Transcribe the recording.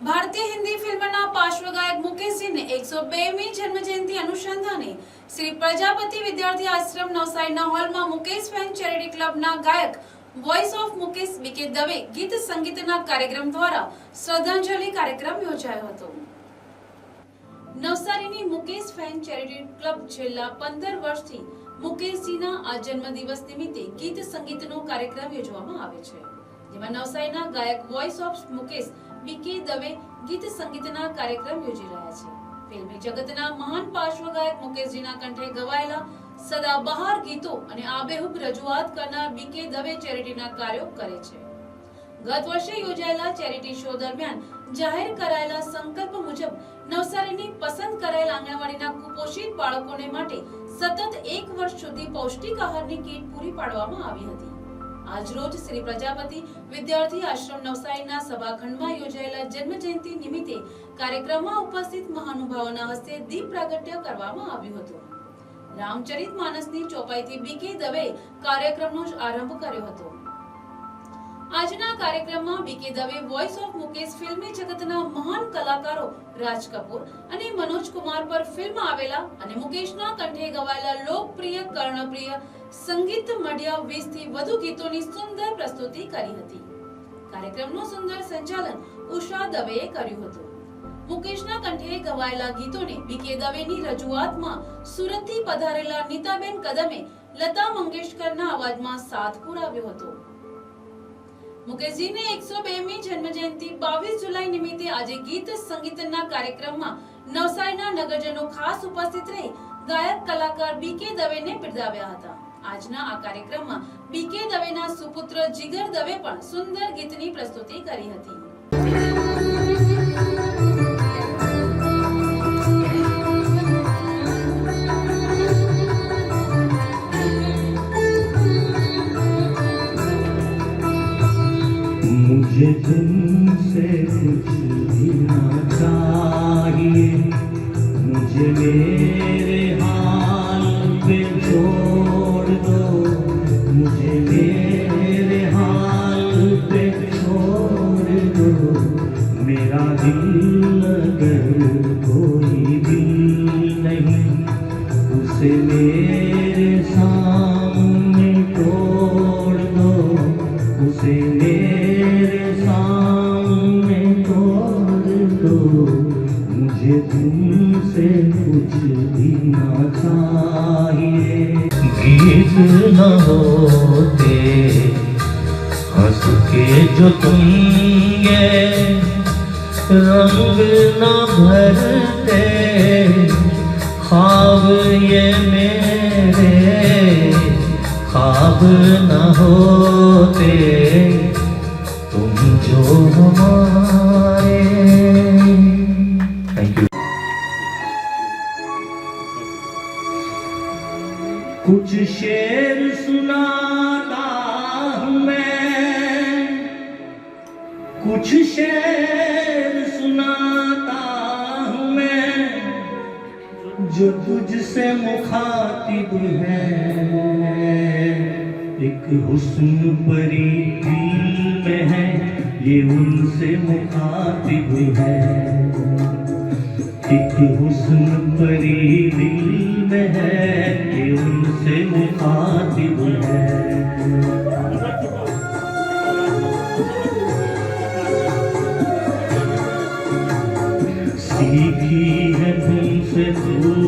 ભારતીય હિન્દી ફિલ્મના પાર્શ્વગાયક મુકેશજીને એકસો બેમી જન્મજયંતિ અનુસંધાને શ્રી પ્રજાપતિ વિદ્યાર્થી આશ્રમ નવસારીના હોલમાં મુકેશ ફેન ચેરિટી ક્લબના ગાયક voice of Mukesh B K Dave સંગીતના કાર્યક્રમ દ્વારા શ્રદ્ધાંજલિ કાર્યક્રમ યોજાયો હતો. નવસારીની મુકેશ ફેન ચેરિટી ક્લબ છેલ્લા પંદર વર્ષથી મુકેશજીના આ જન્મદિવસ નિમિત્તે ગીત સંગીતનો કાર્યક્રમ યોજવામાં આવે છે. જેમાં નવસારીના ગાયક voice of Mukesh B K Dave સંગીતના કાર્યક્રમ યોજી રહ્યા છે. ફિલ્મી જગતના મહાન પાર્શ્વગાયક મુકેશજીના કંઠે ગવાયેલા સદાબહાર ગીતો અને આબેહૂબ રજૂઆત કરનાર બીકે દવે ચેરિટીના કાર્યો કરે છે. ગત વર્ષે યોજાયેલા ચેરિટી શો દરમિયાન જાહેર કરાયેલા સંકલ્પ મુજબ નવસારીની પસંદ કરાયેલ આંગણવાડીના કુપોષિત બાળકોને માટે સતત એક વર્ષ સુધી પૌષ્ટિક આહારની કીટ પૂરી પાડવામાં આવી હતી. આજરોજ શ્રી પ્રજાપતિ વિદ્યાર્થી આશ્રમ નવસારીના સભાખંડમાં યોજાયેલા જન્મજયંતિ નિમિત્તે કાર્યક્રમમાં ઉપસ્થિત મહાનુભાવોના હસ્તે દીપ પ્રાગટ્ય કરવામાં આવ્યું હતું. રામચરિત માનસની ચોપાઈથી બીકે દવે કાર્યક્રમનો આરંભ કર્યો હતો. આજના કાર્યક્રમમાં B K Dave voice of Mukesh ફિલ્મી જગતના મહાન કલાકારો રાજ કપૂર અને મનોજ કુમાર પર ફિલ્મ આવેલા અને મુકેશના કંઠે ગવાયેલા લોકપ્રિય, કર્ણપ્રિય સંગીત મઢિયા 20 થી વધુ ગીતોની સુંદર પ્રસ્તુતિ કરી હતી. કાર્યક્રમનું સુંદર સંચાલન ઉષા દવેએ કર્યું હતું. મુકેશના કંઠે ગવાયેલા ગીતોને બીકે દવેની રજૂઆતમાં સુરતથી પધારેલા નીતાબેન કદમે લતા મંગેશકરના અવાજમાં સાથ પુરાવ્યો હતો. મુકેશજીને એકસો બેમી જન્મજયંતિ બાવીસ જુલાઈ નિમિત્તે આજે ગીત સંગીતના કાર્યક્રમમાં નવસારીના નગરજનો ખાસ ઉપસ્થિત રહી ગાયક કલાકાર બીકે દવેને બિરદાવ્યા હતા. આજના આ કાર્યક્રમમાં બીકે દવેના સુપુત્ર જીગર દવે પણ સુંદર ગીતની પ્રસ્તુતિ કરી હતી. मुझे तुमसे कुछ लेना चाहिए मुझे मेरे हाल पे छोड़ दो मुझे तुमसे कुछ भी ना चाहिए गीत न होते हंस के जो तुम ये रंग न भरते ख्वाब ये मेरे ख्वाब न होते तुम जो हमारे कुछ शेर सुनाता हूँ मैं। कुछ शेर सुनाता हूँ मैं, जो तुझसे मुखातिब है। एक हुस्न परी में है, ये उनसे मुखातिब है। एक हुस्न परी दिल में है उनसे मुखातिब है सीखी है तुमसे भूलने